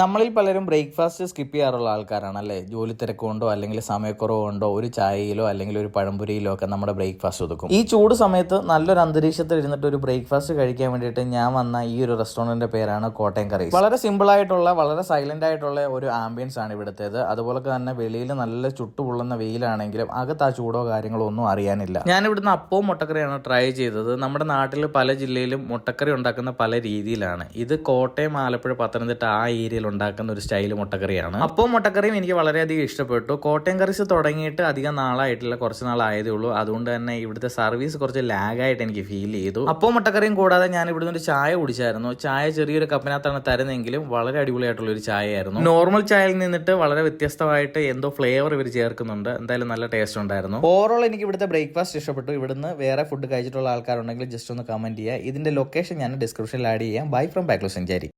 നമ്മളിൽ പലരും breakfast skip ചെയ്യാറുള്ള ആൾക്കാരാണ് അല്ലേ? ജോലി തിരക്കുകൊണ്ടോ അല്ലെങ്കിൽ സമയക്കുറവ് കൊണ്ടോ ഒരു ചായയിലോ അല്ലെങ്കിൽ ഒരു പഴംപുരിയിലോ ഒക്കെ നമ്മുടെ ബ്രേക്ക്ഫാസ്റ്റ് ഒതുക്കും. ഈ ചൂട് സമയത്ത് നല്ലൊരു അന്തരീക്ഷത്തിൽ ഇരുന്നിട്ട് ഒരു ബ്രേക്ക്ഫാസ്റ്റ് കഴിക്കാൻ വേണ്ടിയിട്ട് ഞാൻ വന്ന ഈ ഒരു റെസ്റ്റോറന്റിന്റെ പേരാണ് കോട്ടയം കറി വളരെ സിമ്പിൾ ആയിട്ടുള്ള വളരെ സൈലന്റ് ആയിട്ടുള്ള ഒരു ആംബിയൻസ് ആണ് ഇവിടുത്തേത്. അതുപോലെ തന്നെ വെളിയിൽ നല്ല ചുട്ടുപൊള്ളുന്ന വെയിലാണെങ്കിലും അകത്ത് ആ ചൂടോ കാര്യങ്ങളോ ഒന്നും അറിയാനില്ല. ഞാൻ ഇവിടുന്ന് അപ്പവും മുട്ടക്കറിയാണ് ട്രൈ ചെയ്തത്. നമ്മുടെ നാട്ടിൽ പല ജില്ലയിലും മുട്ടക്കറി ഉണ്ടാക്കുന്ന പല രീതിയിലാണ്. ഇത് കോട്ടയം ആലപ്പുഴ പത്തനംതിട്ട ആ ഏരിയയിൽ ഉണ്ടാക്കുന്ന ഒരു സ്റ്റൈൽ മുട്ടക്കറിയാണ്. അപ്പോൾ മുട്ടക്കറിയും എനിക്ക് വളരെയധികം ഇഷ്ടപ്പെട്ടു. കോട്ടയം കറീസ് തുടങ്ങിയിട്ട് അധികം നാളായിട്ടില്ല. കുറച്ച് നാളായതേ ഉള്ളൂ. അതുകൊണ്ട് തന്നെ ഇവിടുത്തെ സർവീസ് കുറച്ച് ലാഗായിട്ട് എനിക്ക് ഫീൽ ചെയ്തു. അപ്പോൾ മുട്ടക്കറിയും കൂടാതെ ഞാൻ ഇവിടുന്ന് ഒരു ചായ കുടിച്ചായിരുന്നു. ചായ ചെറിയൊരു കപ്പിനകത്താണ് തരുന്നെങ്കിലും വളരെ അടിപൊളിയായിട്ടുള്ള ഒരു ചായയായിരുന്നു. നോർമൽ ചായയിൽ നിന്നിട്ട് വളരെ വ്യത്യസ്തമായിട്ട് എന്തോ ഫ്ലേവർ ഇവർ ചേർക്കുന്നുണ്ട്. എന്തായാലും നല്ല ടേസ്റ്റ് ഉണ്ടായിരുന്നു. ഓവറോൾ എനിക്ക് ഇവിടുത്തെ ബ്രേക്ക്ഫാസ്റ്റ് ഇഷ്ടപ്പെട്ടു. ഇവിടുന്ന് വേറെ ഫുഡ് കഴിച്ചിട്ടുള്ള ആൾക്കാരുണ്ടെങ്കിൽ ജസ്റ്റ് ഒന്ന് കമന്റ് ചെയ്യുക. ഇതിന്റെ ലൊക്കേഷൻ ഞാൻ ഡിസ്ക്രിപ്ഷനിൽ ആഡ് ചെയ്യാം. Bye from ബാക്ലോ സെഞ്ചാരി